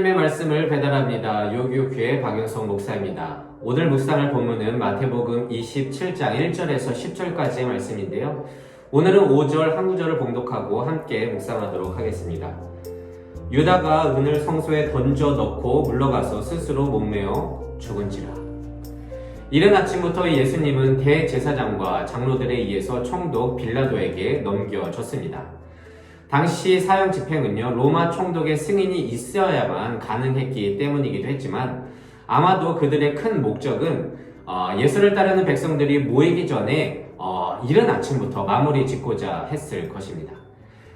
하나님의 말씀을 배달합니다. 요교교회 박영성 목사입니다. 오늘 묵상할 본문은 마태복음 27장 1절에서 10절까지의 말씀인데요. 오늘은 5절 한 구절을 봉독하고 함께 묵상하도록 하겠습니다. 유다가 은을 성소에 던져 넣고 물러가서 스스로 목매어 죽은지라. 이른 아침부터 예수님은 대제사장과 장로들에 의해서 총독 빌라도에게 넘겨졌습니다. 당시 사형 집행은요, 로마 총독의 승인이 있어야만 가능했기 때문이기도 했지만, 아마도 그들의 큰 목적은 어, 예수를 따르는 백성들이 모이기 전에 어, 이른 아침부터 마무리 짓고자 했을 것입니다.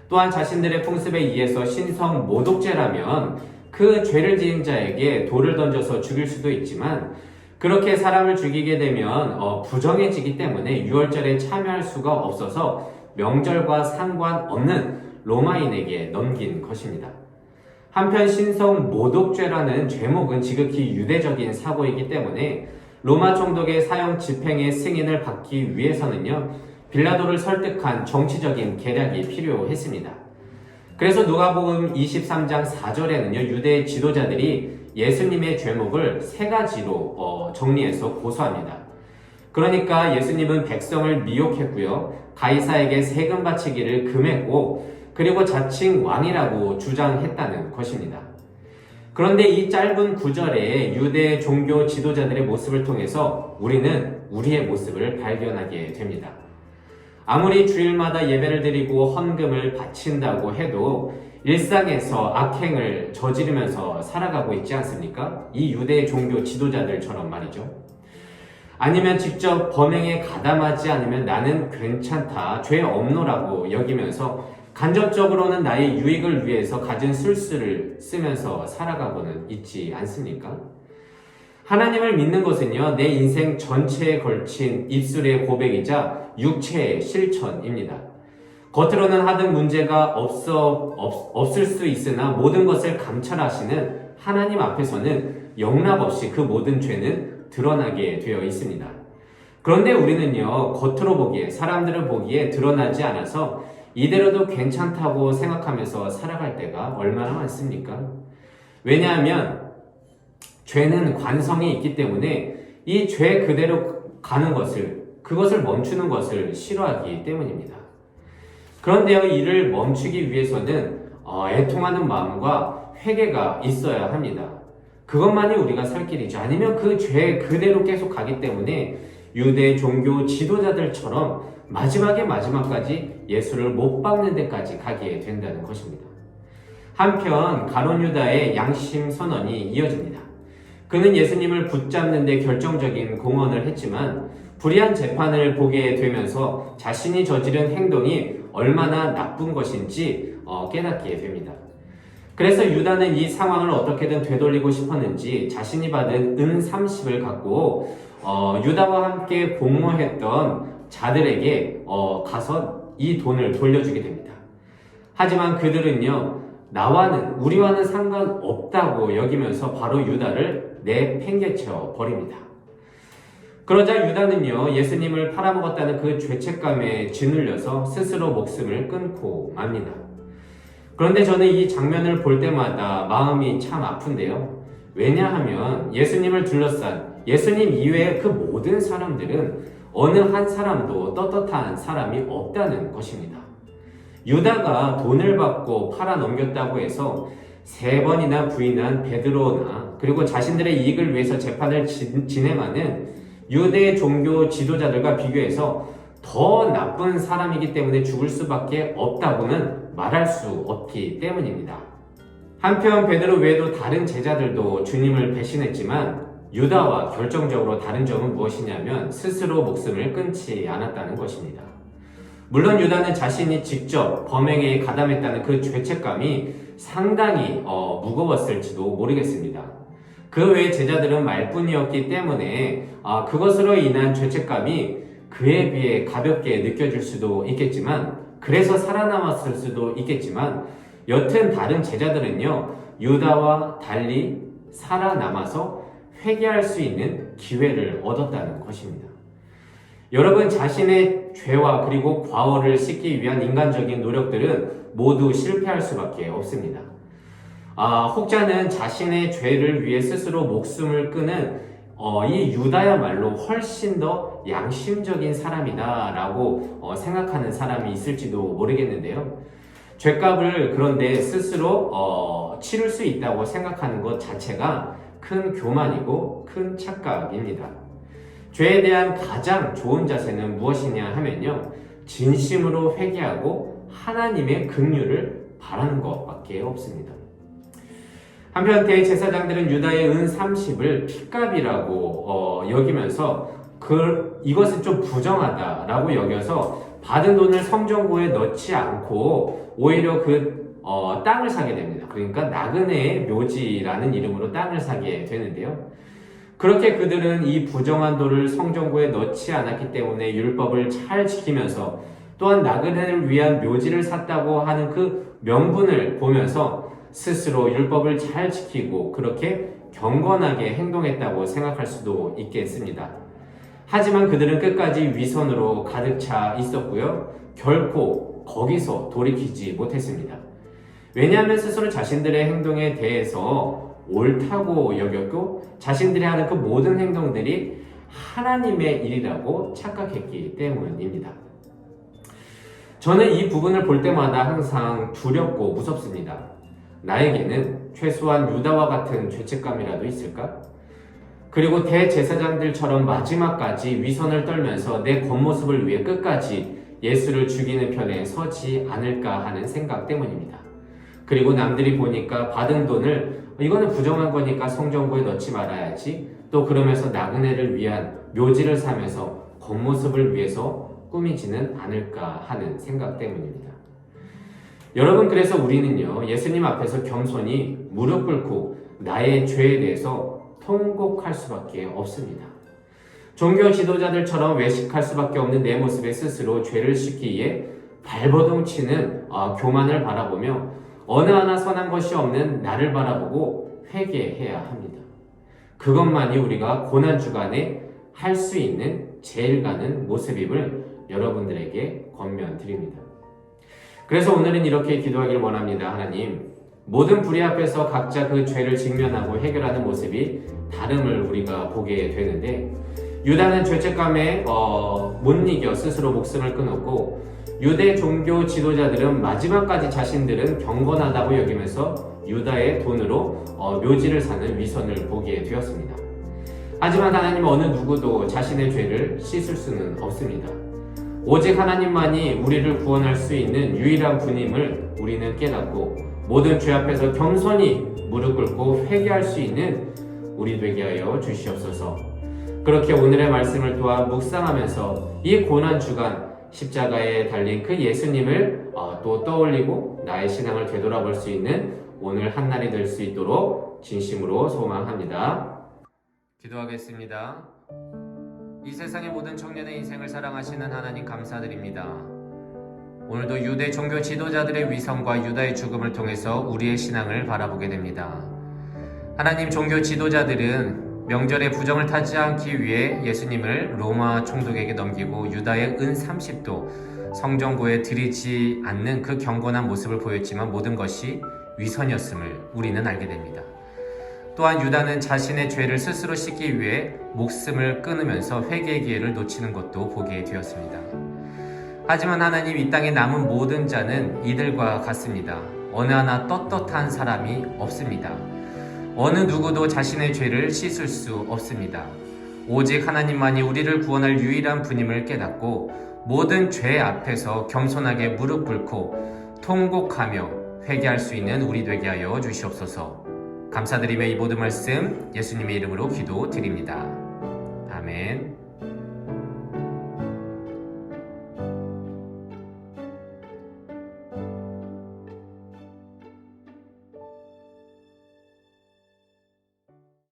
또한 자신들의 풍습에 의해서 신성 모독죄라면 그 죄를 지은 자에게 돌을 던져서 죽일 수도 있지만 그렇게 사람을 죽이게 되면 어, 부정해지기 때문에 유월절에 참여할 수가 없어서 명절과 상관없는 로마인에게 넘긴 것입니다. 한편 신성 모독죄라는 죄목은 지극히 유대적인 사고이기 때문에 로마 총독의 사형 집행의 승인을 받기 위해서는요, 빌라도를 설득한 정치적인 계략이 필요했습니다. 그래서 누가복음 23장 4절에는요, 유대 지도자들이 예수님의 죄목을 세 가지로 어, 정리해서 고소합니다. 그러니까 예수님은 백성을 미혹했고요, 가이사에게 세금 바치기를 금했고, 그리고 자칭 왕이라고 주장했다는 것입니다. 그런데 이 짧은 구절에 유대 종교 지도자들의 모습을 통해서 우리는 우리의 모습을 발견하게 됩니다. 아무리 주일마다 예배를 드리고 헌금을 바친다고 해도 일상에서 악행을 저지르면서 살아가고 있지 않습니까? 이 유대 종교 지도자들처럼 말이죠. 아니면 직접 범행에 가담하지 않으면 나는 괜찮다, 죄 없노라고 여기면서 간접적으로는 나의 유익을 위해서 가진 술수를 쓰면서 살아가고는 있지 않습니까? 하나님을 믿는 것은요, 내 인생 전체에 걸친 입술의 고백이자 육체의 실천입니다. 겉으로는 하등 문제가 없어, 없, 없을 수 있으나 모든 것을 감찰하시는 하나님 앞에서는 영락 없이 그 모든 죄는 드러나게 되어 있습니다. 그런데 우리는요, 겉으로 보기에, 사람들을 보기에 드러나지 않아서 이대로도 괜찮다고 생각하면서 살아갈 때가 얼마나 많습니까? 왜냐하면 죄는 관성이 있기 때문에 이 죄 그대로 가는 것을, 그것을 멈추는 것을 싫어하기 때문입니다. 그런데요, 이를 멈추기 위해서는 어, 애통하는 마음과 회개가 있어야 합니다. 그것만이 우리가 살 길이죠. 아니면 그 죄 그대로 계속 가기 때문에 유대 종교 지도자들처럼 마지막에 마지막까지 예수를 못 박는 데까지 가게 된다는 것입니다. 한편 가론 유다의 양심 선언이 이어집니다. 그는 예수님을 붙잡는 데 결정적인 공헌을 했지만 불의한 재판을 보게 되면서 자신이 저지른 행동이 얼마나 나쁜 것인지 어, 깨닫게 됩니다. 그래서 유다는 이 상황을 어떻게든 되돌리고 싶었는지 자신이 받은 은 30을 갖고 어, 유다와 함께 공모했던 자들에게 어, 가서 이 돈을 돌려주게 됩니다. 하지만 그들은요, 나와는, 우리와는 상관없다고 여기면서 바로 유다를 내팽개쳐 버립니다. 그러자 유다는요, 예수님을 팔아먹었다는 그 죄책감에 짓눌려서 스스로 목숨을 끊고 맙니다. 그런데 저는 이 장면을 볼 때마다 마음이 참 아픈데요. 왜냐하면 예수님을 둘러싼 예수님 이외의 그 모든 사람들은 어느 한 사람도 떳떳한 사람이 없다는 것입니다. 유다가 돈을 받고 팔아 넘겼다고 해서 세 번이나 부인한 베드로나 그리고 자신들의 이익을 위해서 재판을 진 행하는 유대 종교 지도자들과 비교해서 더 나쁜 사람이기 때문에 죽을 수밖에 없다고는 말할 수 없기 때문입니다. 한편 베드로 외에도 다른 제자들도 주님을 배신했지만 유다와 결정적으로 다른 점은 무엇이냐면 스스로 목숨을 끊지 않았다는 것입니다. 물론 유다는 자신이 직접 범행에 가담했다는 그 죄책감이 상당히 어, 무거웠을지도 모르겠습니다. 그 외 제자들은 말뿐이었기 때문에 어, 그것으로 인한 죄책감이 그에 비해 가볍게 느껴질 수도 있겠지만 그래서 살아남았을 수도 있겠지만 여튼 다른 제자들은요 유다와 달리 살아남아서 회개할 수 있는 기회를 얻었다는 것입니다. 여러분 자신의 죄와 그리고 과오를 씻기 위한 인간적인 노력들은 모두 실패할 수밖에 없습니다. 아, 혹자는 자신의 죄를 위해 스스로 목숨을 끊은 어, 이 유다야말로 훨씬 더 양심적인 사람이다 라고 어, 생각하는 사람이 있을지도 모르겠는데요. 죄값을 그런데 스스로 어, 치를 수 있다고 생각하는 것 자체가 큰 교만이고 큰 착각입니다. 죄에 대한 가장 좋은 자세는 무엇이냐 하면요. 진심으로 회개하고 하나님의 긍휼을 바라는 것밖에 없습니다. 한편 대제사장들은 유다의 은 30을 핏값이라고 어, 여기면서 그 이것은 좀 부정하다라고 여겨서 받은 돈을 성전고에 넣지 않고 오히려 그 어, 땅을 사게 됩니다. 그러니까 나그네의 묘지라는 이름으로 땅을 사게 되는데요. 그렇게 그들은 이 부정한 돌을 성전고에 넣지 않았기 때문에 율법을 잘 지키면서 또한 나그네를 위한 묘지를 샀다고 하는 그 명분을 보면서 스스로 율법을 잘 지키고 그렇게 경건하게 행동했다고 생각할 수도 있겠습니다. 하지만 그들은 끝까지 위선으로 가득 차 있었고요. 결코 거기서 돌이키지 못했습니다. 왜냐하면 스스로 자신들의 행동에 대해서 옳다고 여겼고 자신들이 하는 그 모든 행동들이 하나님의 일이라고 착각했기 때문입니다. 저는 이 부분을 볼 때마다 항상 두렵고 무섭습니다. 나에게는 최소한 유다와 같은 죄책감이라도 있을까? 그리고 대제사장들처럼 마지막까지 위선을 떨면서 내 겉모습을 위해 끝까지 예수를 죽이는 편에 서지 않을까 하는 생각 때문입니다. 그리고 남들이 보니까 받은 돈을 이거는 부정한 거니까 성전고에 넣지 말아야지 또 그러면서 나그네를 위한 묘지를 사면서 겉모습을 위해서 꾸미지는 않을까 하는 생각 때문입니다. 여러분 그래서 우리는요 예수님 앞에서 겸손히 무릎 꿇고 나의 죄에 대해서 통곡할 수밖에 없습니다. 종교 지도자들처럼 외식할 수밖에 없는 내 모습에 스스로 죄를 씻기에 발버둥 치는 어, 교만을 바라보며 어느 하나 선한 것이 없는 나를 바라보고 회개해야 합니다. 그것만이 우리가 고난 주간에 할 수 있는 제일 가는 모습임을 여러분들에게 권면드립니다. 그래서 오늘은 이렇게 기도하길 원합니다. 하나님, 모든 불의 앞에서 각자 그 죄를 직면하고 해결하는 모습이 다름을 우리가 보게 되는데 유다는 죄책감에 어, 못 이겨 스스로 목숨을 끊었고 유대 종교 지도자들은 마지막까지 자신들은 경건하다고 여기면서 유다의 돈으로 어, 묘지를 사는 위선을 보게 되었습니다. 하지만 하나님 어느 누구도 자신의 죄를 씻을 수는 없습니다. 오직 하나님만이 우리를 구원할 수 있는 유일한 분임을 우리는 깨닫고 모든 죄 앞에서 겸손히 무릎 꿇고 회개할 수 있는 우리 되게 하여 주시옵소서. 그렇게 오늘의 말씀을 또한 묵상하면서 이 고난 주간 십자가에 달린 그 예수님을 어, 또 떠올리고 나의 신앙을 되돌아볼 수 있는 오늘 한 날이 될 수 있도록 진심으로 소망합니다. 기도하겠습니다. 이 세상의 모든 청년의 인생을 사랑하시는 하나님 감사드립니다. 오늘도 유대 종교 지도자들의 위성과 유다의 죽음을 통해서 우리의 신앙을 바라보게 됩니다. 하나님 종교 지도자들은 명절에 부정을 타지 않기 위해 예수님을 로마 총독에게 넘기고 유다의 은 30도 성전고에 들이지 않는 그 경건한 모습을 보였지만 모든 것이 위선이었음을 우리는 알게 됩니다. 또한 유다는 자신의 죄를 스스로 씻기 위해 목숨을 끊으면서 회개의 기회를 놓치는 것도 보게 되었습니다. 하지만 하나님 이 땅에 남은 모든 자는 이들과 같습니다. 어느 하나 떳떳한 사람이 없습니다. 어느 누구도 자신의 죄를 씻을 수 없습니다. 오직 하나님만이 우리를 구원할 유일한 분임을 깨닫고 모든 죄 앞에서 겸손하게 무릎 꿇고 통곡하며 회개할 수 있는 우리 되게 하여 주시옵소서. 감사드리며 이 모든 말씀 예수님의 이름으로 기도드립니다. 아멘.